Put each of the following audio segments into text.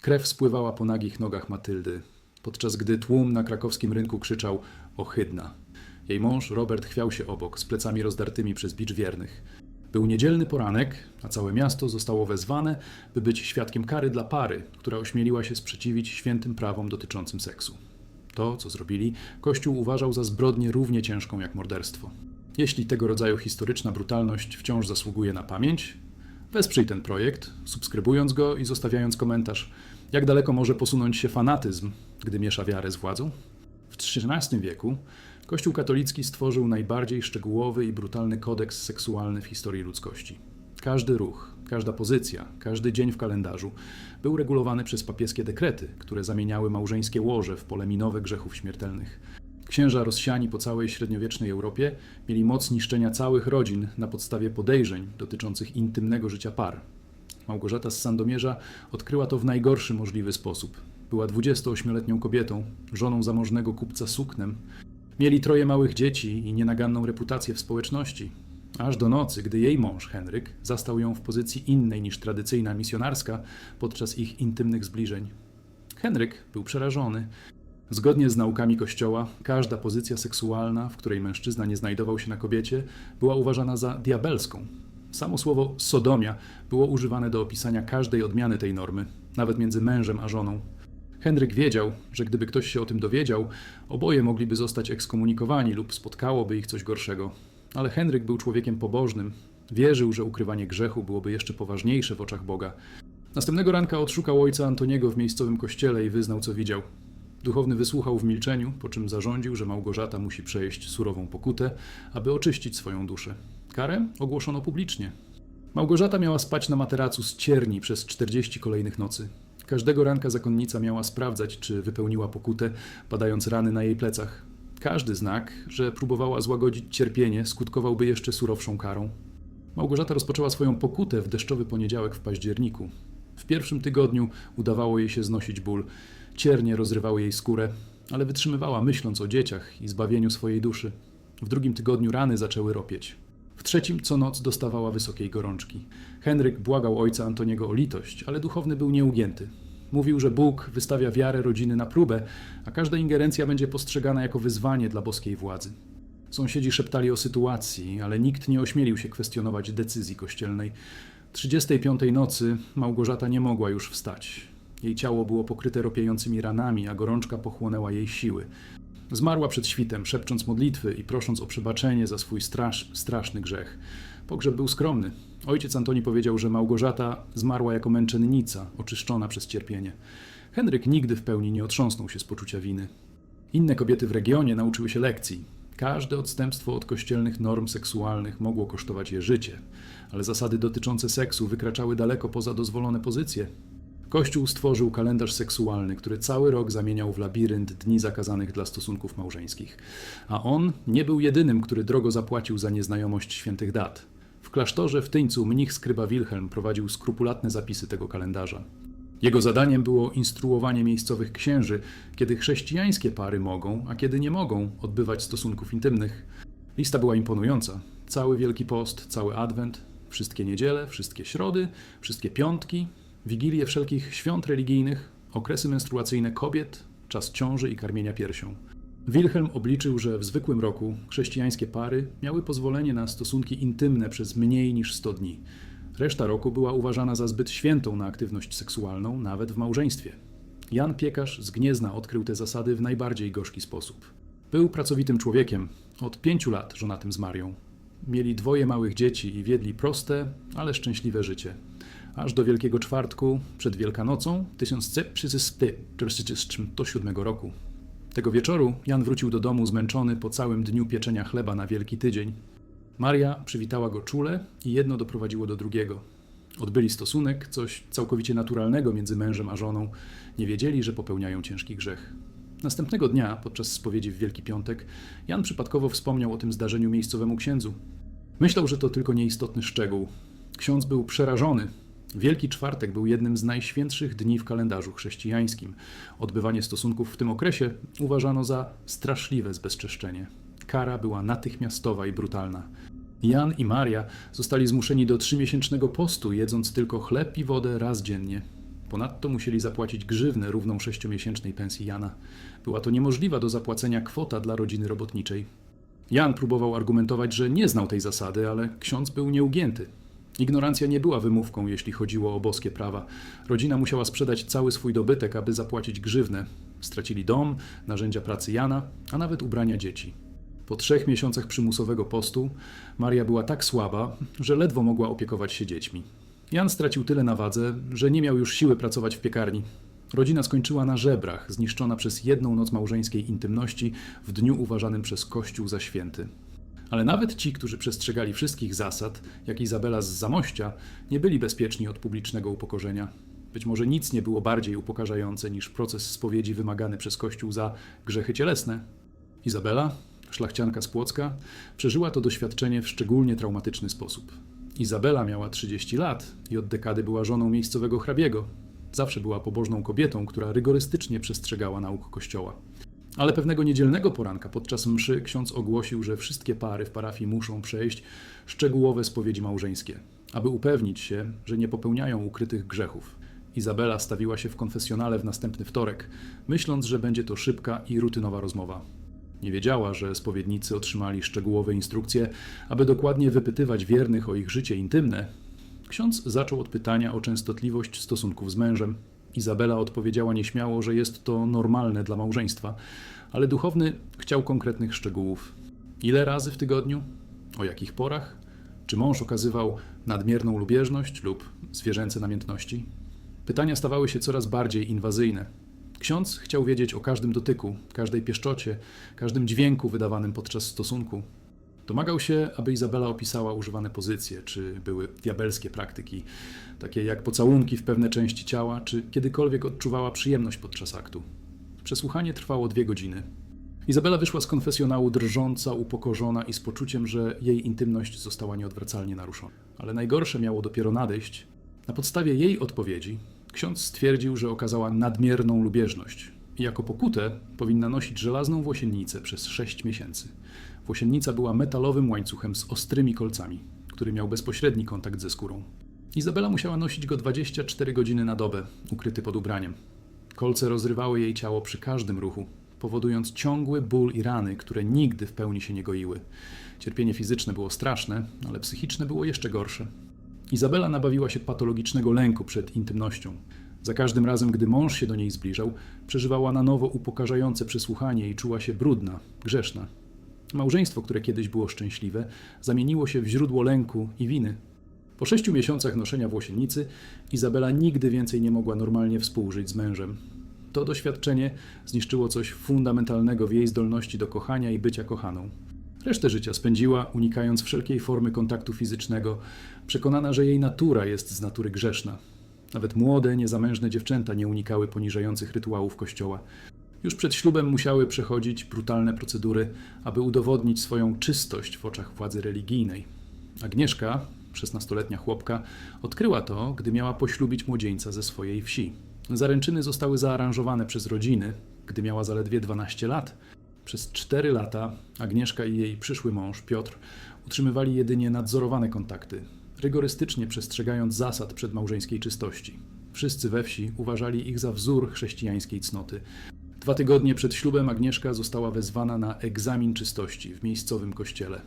Krew spływała po nagich nogach Matyldy, podczas gdy tłum na krakowskim rynku krzyczał ohydna. Jej mąż Robert chwiał się obok, z plecami rozdartymi przez bicz wiernych. Był niedzielny poranek, a całe miasto zostało wezwane, by być świadkiem kary dla pary, która ośmieliła się sprzeciwić świętym prawom dotyczącym seksu. To, co zrobili, Kościół uważał za zbrodnię równie ciężką jak morderstwo. Jeśli tego rodzaju historyczna brutalność wciąż zasługuje na pamięć, wesprzyj ten projekt, subskrybując go i zostawiając komentarz, jak daleko może posunąć się fanatyzm, gdy miesza wiarę z władzą. W XIII wieku Kościół katolicki stworzył najbardziej szczegółowy i brutalny kodeks seksualny w historii ludzkości. Każdy ruch, każda pozycja, każdy dzień w kalendarzu był regulowany przez papieskie dekrety, które zamieniały małżeńskie łoże w pole minowe grzechów śmiertelnych. Księża rozsiani po całej średniowiecznej Europie mieli moc niszczenia całych rodzin na podstawie podejrzeń dotyczących intymnego życia par. Małgorzata z Sandomierza odkryła to w najgorszy możliwy sposób. Była 28-letnią kobietą, żoną zamożnego kupca suknem. Mieli troje małych dzieci i nienaganną reputację w społeczności. Aż do nocy, gdy jej mąż Henryk zastał ją w pozycji innej niż tradycyjna misjonarska podczas ich intymnych zbliżeń. Henryk był przerażony. Zgodnie z naukami Kościoła, każda pozycja seksualna, w której mężczyzna nie znajdował się na kobiecie, była uważana za diabelską. Samo słowo sodomia było używane do opisania każdej odmiany tej normy, nawet między mężem a żoną. Henryk wiedział, że gdyby ktoś się o tym dowiedział, oboje mogliby zostać ekskomunikowani lub spotkałoby ich coś gorszego. Ale Henryk był człowiekiem pobożnym. Wierzył, że ukrywanie grzechu byłoby jeszcze poważniejsze w oczach Boga. Następnego ranka odszukał ojca Antoniego w miejscowym kościele i wyznał, co widział. Duchowny wysłuchał w milczeniu, po czym zarządził, że Małgorzata musi przejść surową pokutę, aby oczyścić swoją duszę. Karę ogłoszono publicznie. Małgorzata miała spać na materacu z cierni przez 40 kolejnych nocy. Każdego ranka zakonnica miała sprawdzać, czy wypełniła pokutę, badając rany na jej plecach. Każdy znak, że próbowała złagodzić cierpienie, skutkowałby jeszcze surowszą karą. Małgorzata rozpoczęła swoją pokutę w deszczowy poniedziałek w październiku. W pierwszym tygodniu udawało jej się znosić ból. Ciernie rozrywały jej skórę, ale wytrzymywała, myśląc o dzieciach i zbawieniu swojej duszy. W drugim tygodniu rany zaczęły ropieć. W trzecim co noc dostawała wysokiej gorączki. Henryk błagał ojca Antoniego o litość, ale duchowny był nieugięty. Mówił, że Bóg wystawia wiarę rodziny na próbę, a każda ingerencja będzie postrzegana jako wyzwanie dla boskiej władzy. Sąsiedzi szeptali o sytuacji, ale nikt nie ośmielił się kwestionować decyzji kościelnej. 35 nocy Małgorzata nie mogła już wstać. Jej ciało było pokryte ropiejącymi ranami, a gorączka pochłonęła jej siły. Zmarła przed świtem, szepcząc modlitwy i prosząc o przebaczenie za swój strasz, straszny grzech. Pogrzeb był skromny. Ojciec Antoni powiedział, że Małgorzata zmarła jako męczennica, oczyszczona przez cierpienie. Henryk nigdy w pełni nie otrząsnął się z poczucia winy. Inne kobiety w regionie nauczyły się lekcji. Każde odstępstwo od kościelnych norm seksualnych mogło kosztować je życie, ale zasady dotyczące seksu wykraczały daleko poza dozwolone pozycje. Kościół stworzył kalendarz seksualny, który cały rok zamieniał w labirynt dni zakazanych dla stosunków małżeńskich. A on nie był jedynym, który drogo zapłacił za nieznajomość świętych dat. W klasztorze w Tyńcu mnich skryba Wilhelm prowadził skrupulatne zapisy tego kalendarza. Jego zadaniem było instruowanie miejscowych księży, kiedy chrześcijańskie pary mogą, a kiedy nie mogą odbywać stosunków intymnych. Lista była imponująca. Cały Wielki Post, cały Adwent, wszystkie niedziele, wszystkie środy, wszystkie piątki, wigilie wszelkich świąt religijnych, okresy menstruacyjne kobiet, czas ciąży i karmienia piersią. Wilhelm obliczył, że w zwykłym roku chrześcijańskie pary miały pozwolenie na stosunki intymne przez mniej niż 100 dni. Reszta roku była uważana za zbyt świętą na aktywność seksualną, nawet w małżeństwie. Jan Piekarz z Gniezna odkrył te zasady w najbardziej gorzki sposób. Był pracowitym człowiekiem, od pięciu lat żonatym z Marią. Mieli dwoje małych dzieci i wiedli proste, ale szczęśliwe życie. Aż do Wielkiego Czwartku, przed Wielkanocą 1147 roku. Tego wieczoru Jan wrócił do domu zmęczony po całym dniu pieczenia chleba na Wielki Tydzień. Maria przywitała go czule i jedno doprowadziło do drugiego. Odbyli stosunek, coś całkowicie naturalnego między mężem a żoną. Nie wiedzieli, że popełniają ciężki grzech. Następnego dnia, podczas spowiedzi w Wielki Piątek, Jan przypadkowo wspomniał o tym zdarzeniu miejscowemu księdzu. Myślał, że to tylko nieistotny szczegół. Ksiądz był przerażony. Wielki Czwartek był jednym z najświętszych dni w kalendarzu chrześcijańskim. Odbywanie stosunków w tym okresie uważano za straszliwe zbezczeszczenie. Kara była natychmiastowa i brutalna. Jan i Maria zostali zmuszeni do trzymiesięcznego postu, jedząc tylko chleb i wodę raz dziennie. Ponadto musieli zapłacić grzywnę równą sześciomiesięcznej pensji Jana. Była to niemożliwa do zapłacenia kwota dla rodziny robotniczej. Jan próbował argumentować, że nie znał tej zasady, ale ksiądz był nieugięty. Ignorancja nie była wymówką, jeśli chodziło o boskie prawa. Rodzina musiała sprzedać cały swój dobytek, aby zapłacić grzywnę. Stracili dom, narzędzia pracy Jana, a nawet ubrania dzieci. Po trzech miesiącach przymusowego postu Maria była tak słaba, że ledwo mogła opiekować się dziećmi. Jan stracił tyle na wadze, że nie miał już siły pracować w piekarni. Rodzina skończyła na żebrach, zniszczona przez jedną noc małżeńskiej intymności w dniu uważanym przez Kościół za święty. Ale nawet ci, którzy przestrzegali wszystkich zasad, jak Izabela z Zamościa, nie byli bezpieczni od publicznego upokorzenia. Być może nic nie było bardziej upokarzające niż proces spowiedzi wymagany przez Kościół za grzechy cielesne. Izabela, szlachcianka z Płocka, przeżyła to doświadczenie w szczególnie traumatyczny sposób. Izabela miała 30 lat i od dekady była żoną miejscowego hrabiego. Zawsze była pobożną kobietą, która rygorystycznie przestrzegała nauk Kościoła. Ale pewnego niedzielnego poranka podczas mszy ksiądz ogłosił, że wszystkie pary w parafii muszą przejść szczegółowe spowiedzi małżeńskie, aby upewnić się, że nie popełniają ukrytych grzechów. Izabela stawiła się w konfesjonale w następny wtorek, myśląc, że będzie to szybka i rutynowa rozmowa. Nie wiedziała, że spowiednicy otrzymali szczegółowe instrukcje, aby dokładnie wypytywać wiernych o ich życie intymne. Ksiądz zaczął od pytania o częstotliwość stosunków z mężem. Izabela odpowiedziała nieśmiało, że jest to normalne dla małżeństwa, ale duchowny chciał konkretnych szczegółów. Ile razy w tygodniu? O jakich porach? Czy mąż okazywał nadmierną lubieżność lub zwierzęce namiętności? Pytania stawały się coraz bardziej inwazyjne. Ksiądz chciał wiedzieć o każdym dotyku, każdej pieszczocie, każdym dźwięku wydawanym podczas stosunku. Domagał się, aby Izabela opisała używane pozycje, czy były diabelskie praktyki, takie jak pocałunki w pewne części ciała, czy kiedykolwiek odczuwała przyjemność podczas aktu. Przesłuchanie trwało dwie godziny. Izabela wyszła z konfesjonału drżąca, upokorzona i z poczuciem, że jej intymność została nieodwracalnie naruszona. Ale najgorsze miało dopiero nadejść. Na podstawie jej odpowiedzi ksiądz stwierdził, że okazała nadmierną lubieżność i jako pokutę powinna nosić żelazną włosiennicę przez sześć miesięcy. Włosiennica była metalowym łańcuchem z ostrymi kolcami, który miał bezpośredni kontakt ze skórą. Izabela musiała nosić go 24 godziny na dobę, ukryty pod ubraniem. Kolce rozrywały jej ciało przy każdym ruchu, powodując ciągły ból i rany, które nigdy w pełni się nie goiły. Cierpienie fizyczne było straszne, ale psychiczne było jeszcze gorsze. Izabela nabawiła się patologicznego lęku przed intymnością. Za każdym razem, gdy mąż się do niej zbliżał, przeżywała na nowo upokarzające przesłuchanie i czuła się brudna, grzeszna. Małżeństwo, które kiedyś było szczęśliwe, zamieniło się w źródło lęku i winy. Po sześciu miesiącach noszenia włosiennicy, Izabela nigdy więcej nie mogła normalnie współżyć z mężem. To doświadczenie zniszczyło coś fundamentalnego w jej zdolności do kochania i bycia kochaną. Resztę życia spędziła, unikając wszelkiej formy kontaktu fizycznego, przekonana, że jej natura jest z natury grzeszna. Nawet młode, niezamężne dziewczęta nie unikały poniżających rytuałów kościoła. Już przed ślubem musiały przechodzić brutalne procedury, aby udowodnić swoją czystość w oczach władzy religijnej. Agnieszka, szesnastoletnia chłopka, odkryła to, gdy miała poślubić młodzieńca ze swojej wsi. Zaręczyny zostały zaaranżowane przez rodziny, gdy miała zaledwie 12 lat. Przez cztery lata Agnieszka i jej przyszły mąż, Piotr, utrzymywali jedynie nadzorowane kontakty, rygorystycznie przestrzegając zasad przedmałżeńskiej czystości. Wszyscy we wsi uważali ich za wzór chrześcijańskiej cnoty. Dwa tygodnie przed ślubem Agnieszka została wezwana na egzamin czystości w miejscowym kościele.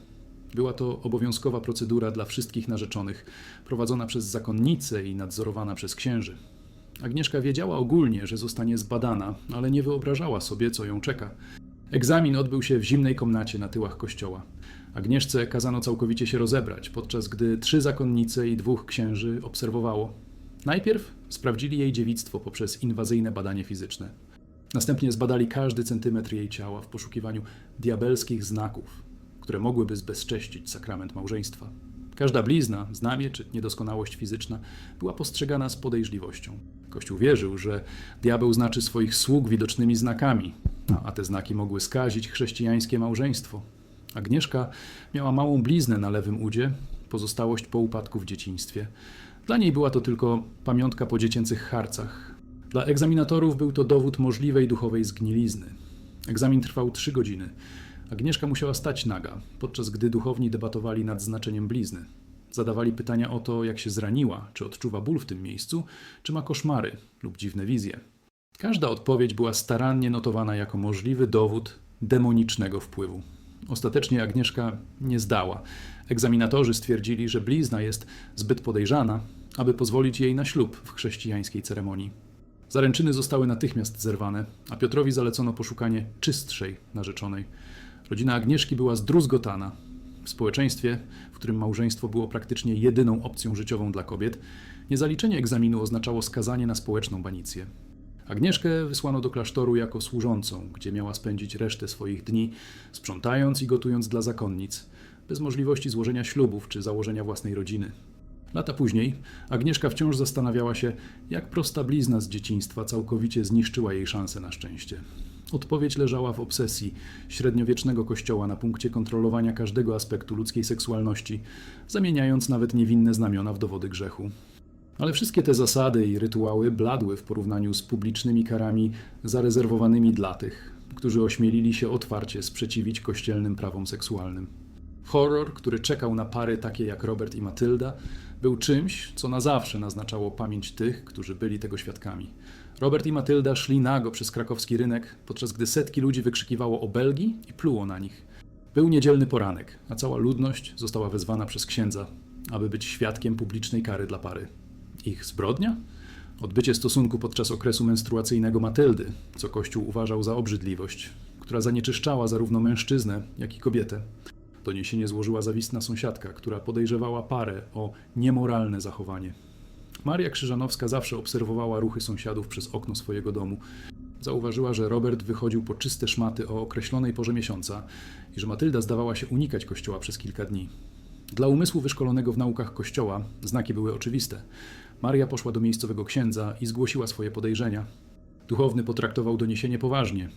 Była to obowiązkowa procedura dla wszystkich narzeczonych, prowadzona przez zakonnice i nadzorowana przez księży. Agnieszka wiedziała ogólnie, że zostanie zbadana, ale nie wyobrażała sobie, co ją czeka. Egzamin odbył się w zimnej komnacie na tyłach kościoła. Agnieszce kazano całkowicie się rozebrać, podczas gdy trzy zakonnice i dwóch księży obserwowało. Najpierw sprawdzili jej dziewictwo poprzez inwazyjne badanie fizyczne. Następnie zbadali każdy centymetr jej ciała w poszukiwaniu diabelskich znaków, które mogłyby zbezcześcić sakrament małżeństwa. Każda blizna, znamie czy niedoskonałość fizyczna była postrzegana z podejrzliwością. Kościół wierzył, że diabeł znaczy swoich sług widocznymi znakami, no, a te znaki mogły skazić chrześcijańskie małżeństwo. Agnieszka miała małą bliznę na lewym udzie, pozostałość po upadku w dzieciństwie. Dla niej była to tylko pamiątka po dziecięcych harcach. Dla egzaminatorów był to dowód możliwej duchowej zgnilizny. Egzamin trwał trzy godziny. Agnieszka musiała stać naga, podczas gdy duchowni debatowali nad znaczeniem blizny. Zadawali pytania o to, jak się zraniła, czy odczuwa ból w tym miejscu, czy ma koszmary lub dziwne wizje. Każda odpowiedź była starannie notowana jako możliwy dowód demonicznego wpływu. Ostatecznie Agnieszka nie zdała. Egzaminatorzy stwierdzili, że blizna jest zbyt podejrzana, aby pozwolić jej na ślub w chrześcijańskiej ceremonii. Zaręczyny zostały natychmiast zerwane, a Piotrowi zalecono poszukanie czystszej narzeczonej. Rodzina Agnieszki była zdruzgotana. W społeczeństwie, w którym małżeństwo było praktycznie jedyną opcją życiową dla kobiet, niezaliczenie egzaminu oznaczało skazanie na społeczną banicję. Agnieszkę wysłano do klasztoru jako służącą, gdzie miała spędzić resztę swoich dni, sprzątając i gotując dla zakonnic, bez możliwości złożenia ślubów czy założenia własnej rodziny. Lata później Agnieszka wciąż zastanawiała się, jak prosta blizna z dzieciństwa całkowicie zniszczyła jej szanse na szczęście. Odpowiedź leżała w obsesji średniowiecznego kościoła na punkcie kontrolowania każdego aspektu ludzkiej seksualności, zamieniając nawet niewinne znamiona w dowody grzechu. Ale wszystkie te zasady i rytuały bladły w porównaniu z publicznymi karami zarezerwowanymi dla tych, którzy ośmielili się otwarcie sprzeciwić kościelnym prawom seksualnym. Horror, który czekał na pary takie jak Robert i Matylda, był czymś, co na zawsze naznaczało pamięć tych, którzy byli tego świadkami. Robert i Matylda szli nago przez krakowski rynek, podczas gdy setki ludzi wykrzykiwało o Belgii i pluło na nich. Był niedzielny poranek, a cała ludność została wezwana przez księdza, aby być świadkiem publicznej kary dla pary. Ich zbrodnia? Odbycie stosunku podczas okresu menstruacyjnego Matyldy, co Kościół uważał za obrzydliwość, która zanieczyszczała zarówno mężczyznę, jak i kobietę. Doniesienie złożyła zawistna sąsiadka, która podejrzewała parę o niemoralne zachowanie. Maria Krzyżanowska zawsze obserwowała ruchy sąsiadów przez okno swojego domu. Zauważyła, że Robert wychodził po czyste szmaty o określonej porze miesiąca i że Matylda zdawała się unikać kościoła przez kilka dni. Dla umysłu wyszkolonego w naukach kościoła znaki były oczywiste. Maria poszła do miejscowego księdza i zgłosiła swoje podejrzenia. Duchowny potraktował doniesienie poważnie.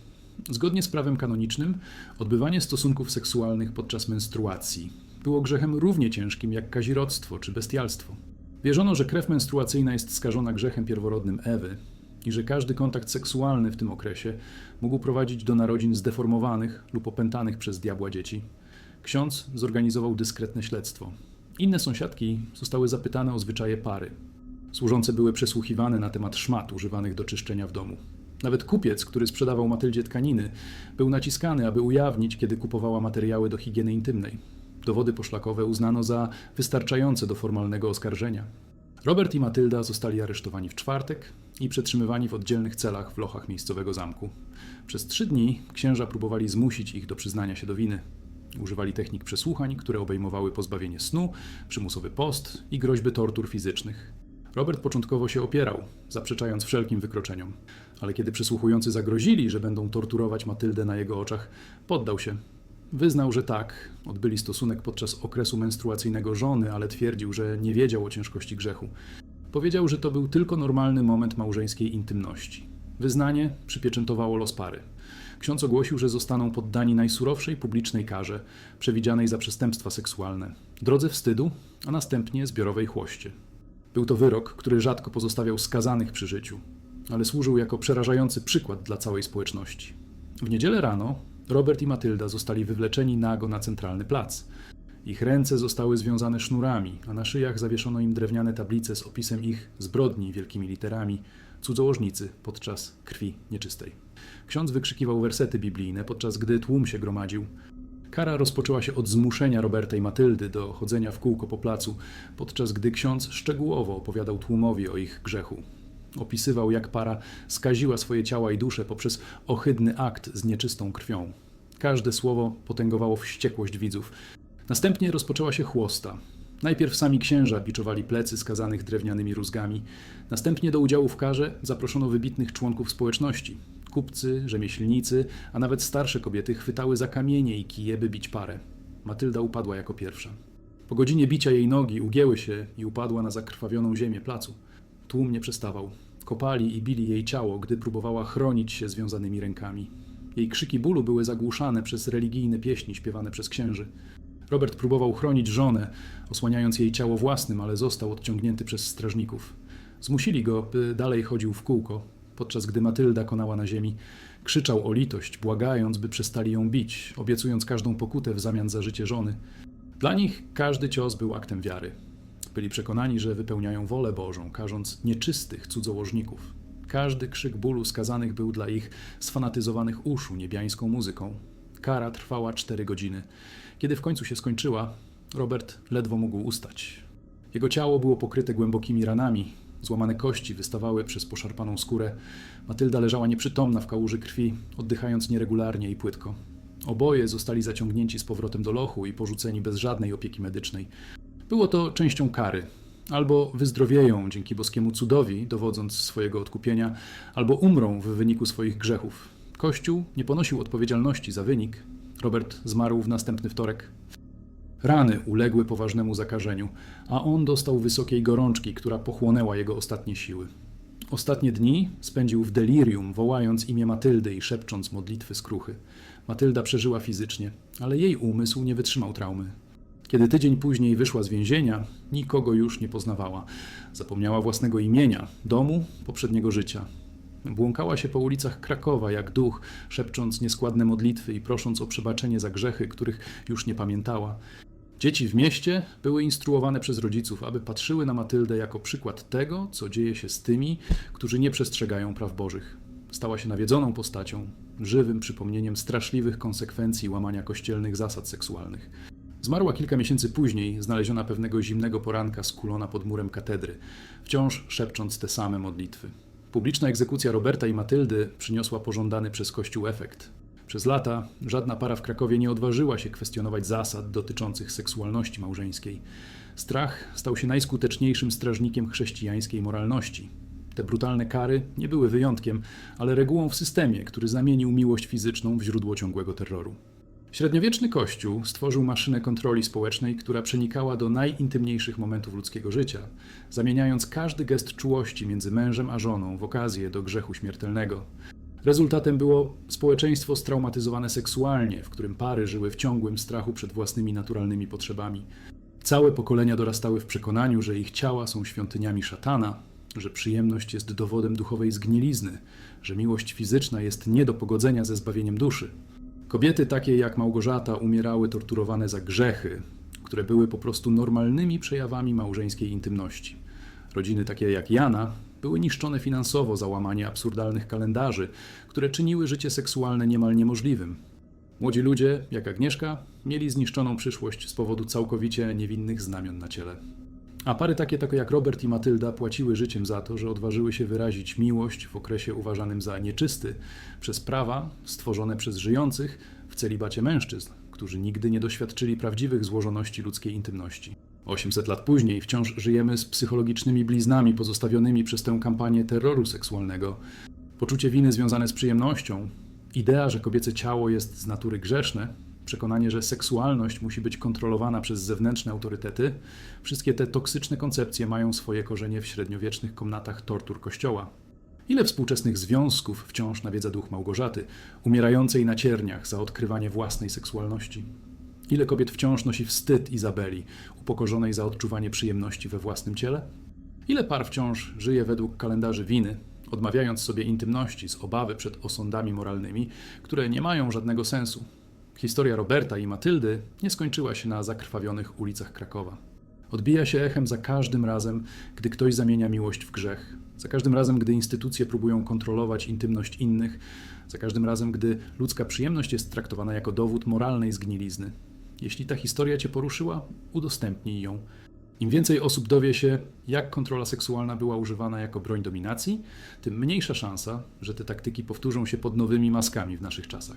Zgodnie z prawem kanonicznym, odbywanie stosunków seksualnych podczas menstruacji było grzechem równie ciężkim jak kazirodztwo czy bestialstwo. Wierzono, że krew menstruacyjna jest skażona grzechem pierworodnym Ewy i że każdy kontakt seksualny w tym okresie mógł prowadzić do narodzin zdeformowanych lub opętanych przez diabła dzieci. Ksiądz zorganizował dyskretne śledztwo. Inne sąsiadki zostały zapytane o zwyczaje pary. Służące były przesłuchiwane na temat szmat używanych do czyszczenia w domu. Nawet kupiec, który sprzedawał Matyldzie tkaniny, był naciskany, aby ujawnić, kiedy kupowała materiały do higieny intymnej. Dowody poszlakowe uznano za wystarczające do formalnego oskarżenia. Robert i Matylda zostali aresztowani w czwartek i przetrzymywani w oddzielnych celach w lochach miejscowego zamku. Przez trzy dni księża próbowali zmusić ich do przyznania się do winy. Używali technik przesłuchań, które obejmowały pozbawienie snu, przymusowy post i groźby tortur fizycznych. Robert początkowo się opierał, zaprzeczając wszelkim wykroczeniom, ale kiedy przesłuchujący zagrozili, że będą torturować Matyldę na jego oczach, poddał się. Wyznał, że tak, odbyli stosunek podczas okresu menstruacyjnego żony, ale twierdził, że nie wiedział o ciężkości grzechu. Powiedział, że to był tylko normalny moment małżeńskiej intymności. Wyznanie przypieczętowało los pary. Ksiądz ogłosił, że zostaną poddani najsurowszej publicznej karze, przewidzianej za przestępstwa seksualne, drodze wstydu, a następnie zbiorowej chłoście. Był to wyrok, który rzadko pozostawiał skazanych przy życiu, ale służył jako przerażający przykład dla całej społeczności. W niedzielę rano Robert i Matylda zostali wywleczeni nago na centralny plac. Ich ręce zostały związane sznurami, a na szyjach zawieszono im drewniane tablice z opisem ich zbrodni wielkimi literami cudzołożnicy podczas krwi nieczystej. Ksiądz wykrzykiwał wersety biblijne, podczas gdy tłum się gromadził. Kara rozpoczęła się od zmuszenia Roberta i Matyldy do chodzenia w kółko po placu, podczas gdy ksiądz szczegółowo opowiadał tłumowi o ich grzechu. Opisywał, jak para skaziła swoje ciała i dusze poprzez ohydny akt z nieczystą krwią. Każde słowo potęgowało wściekłość widzów. Następnie rozpoczęła się chłosta. Najpierw sami księża biczowali plecy skazanych drewnianymi rózgami. Następnie do udziału w karze zaproszono wybitnych członków społeczności. Kupcy, rzemieślnicy, a nawet starsze kobiety chwytały za kamienie i kije, by bić parę. Matylda upadła jako pierwsza. Po godzinie bicia jej nogi ugięły się i upadła na zakrwawioną ziemię placu. Tłum nie przestawał. Kopali i bili jej ciało, gdy próbowała chronić się związanymi rękami. Jej krzyki bólu były zagłuszane przez religijne pieśni śpiewane przez księży. Robert próbował chronić żonę, osłaniając jej ciało własnym, ale został odciągnięty przez strażników. Zmusili go, by dalej chodził w kółko, podczas gdy Matylda konała na ziemi. Krzyczał o litość, błagając, by przestali ją bić, obiecując każdą pokutę w zamian za życie żony. Dla nich każdy cios był aktem wiary. Byli przekonani, że wypełniają wolę Bożą, karząc nieczystych cudzołożników. Każdy krzyk bólu skazanych był dla ich sfanatyzowanych uszu niebiańską muzyką. Kara trwała cztery godziny. Kiedy w końcu się skończyła, Robert ledwo mógł ustać. Jego ciało było pokryte głębokimi ranami, złamane kości wystawały przez poszarpaną skórę. Matylda leżała nieprzytomna w kałuży krwi, oddychając nieregularnie i płytko. Oboje zostali zaciągnięci z powrotem do lochu i porzuceni bez żadnej opieki medycznej. Było to częścią kary. Albo wyzdrowieją dzięki boskiemu cudowi, dowodząc swojego odkupienia, albo umrą w wyniku swoich grzechów. Kościół nie ponosił odpowiedzialności za wynik. Robert zmarł w następny wtorek. Rany uległy poważnemu zakażeniu, a on dostał wysokiej gorączki, która pochłonęła jego ostatnie siły. Ostatnie dni spędził w delirium, wołając imię Matyldy i szepcząc modlitwy skruchy. Matylda przeżyła fizycznie, ale jej umysł nie wytrzymał traumy. Kiedy tydzień później wyszła z więzienia, nikogo już nie poznawała. Zapomniała własnego imienia, domu, poprzedniego życia. Błąkała się po ulicach Krakowa jak duch, szepcząc nieskładne modlitwy i prosząc o przebaczenie za grzechy, których już nie pamiętała. Dzieci w mieście były instruowane przez rodziców, aby patrzyły na Matyldę jako przykład tego, co dzieje się z tymi, którzy nie przestrzegają praw Bożych. Stała się nawiedzoną postacią, żywym przypomnieniem straszliwych konsekwencji łamania kościelnych zasad seksualnych. Zmarła kilka miesięcy później, znaleziona pewnego zimnego poranka skulona pod murem katedry, wciąż szepcząc te same modlitwy. Publiczna egzekucja Roberta i Matyldy przyniosła pożądany przez Kościół efekt. Przez lata żadna para w Krakowie nie odważyła się kwestionować zasad dotyczących seksualności małżeńskiej. Strach stał się najskuteczniejszym strażnikiem chrześcijańskiej moralności. Te brutalne kary nie były wyjątkiem, ale regułą w systemie, który zamienił miłość fizyczną w źródło ciągłego terroru. Średniowieczny Kościół stworzył maszynę kontroli społecznej, która przenikała do najintymniejszych momentów ludzkiego życia, zamieniając każdy gest czułości między mężem a żoną w okazję do grzechu śmiertelnego. Rezultatem było społeczeństwo straumatyzowane seksualnie, w którym pary żyły w ciągłym strachu przed własnymi naturalnymi potrzebami. Całe pokolenia dorastały w przekonaniu, że ich ciała są świątyniami szatana, że przyjemność jest dowodem duchowej zgnilizny, że miłość fizyczna jest nie do pogodzenia ze zbawieniem duszy. Kobiety takie jak Małgorzata umierały torturowane za grzechy, które były po prostu normalnymi przejawami małżeńskiej intymności. Rodziny takie jak Jana były niszczone finansowo za łamanie absurdalnych kalendarzy, które czyniły życie seksualne niemal niemożliwym. Młodzi ludzie, jak Agnieszka, mieli zniszczoną przyszłość z powodu całkowicie niewinnych znamion na ciele. A pary takie, takie jak Robert i Matylda płaciły życiem za to, że odważyły się wyrazić miłość w okresie uważanym za nieczysty przez prawa stworzone przez żyjących w celibacie mężczyzn, którzy nigdy nie doświadczyli prawdziwych złożoności ludzkiej intymności. 800 lat później wciąż żyjemy z psychologicznymi bliznami pozostawionymi przez tę kampanię terroru seksualnego. Poczucie winy związane z przyjemnością, idea, że kobiece ciało jest z natury grzeszne, przekonanie, że seksualność musi być kontrolowana przez zewnętrzne autorytety, wszystkie te toksyczne koncepcje mają swoje korzenie w średniowiecznych komnatach tortur Kościoła. Ile współczesnych związków wciąż nawiedza duch Małgorzaty, umierającej na cierniach za odkrywanie własnej seksualności? Ile kobiet wciąż nosi wstyd Izabeli, upokorzonej za odczuwanie przyjemności we własnym ciele? Ile par wciąż żyje według kalendarzy winy, odmawiając sobie intymności z obawy przed osądami moralnymi, które nie mają żadnego sensu? Historia Roberta i Matyldy nie skończyła się na zakrwawionych ulicach Krakowa. Odbija się echem za każdym razem, gdy ktoś zamienia miłość w grzech, za każdym razem, gdy instytucje próbują kontrolować intymność innych, za każdym razem, gdy ludzka przyjemność jest traktowana jako dowód moralnej zgnilizny. Jeśli ta historia Cię poruszyła, udostępnij ją. Im więcej osób dowie się, jak kontrola seksualna była używana jako broń dominacji, tym mniejsza szansa, że te taktyki powtórzą się pod nowymi maskami w naszych czasach.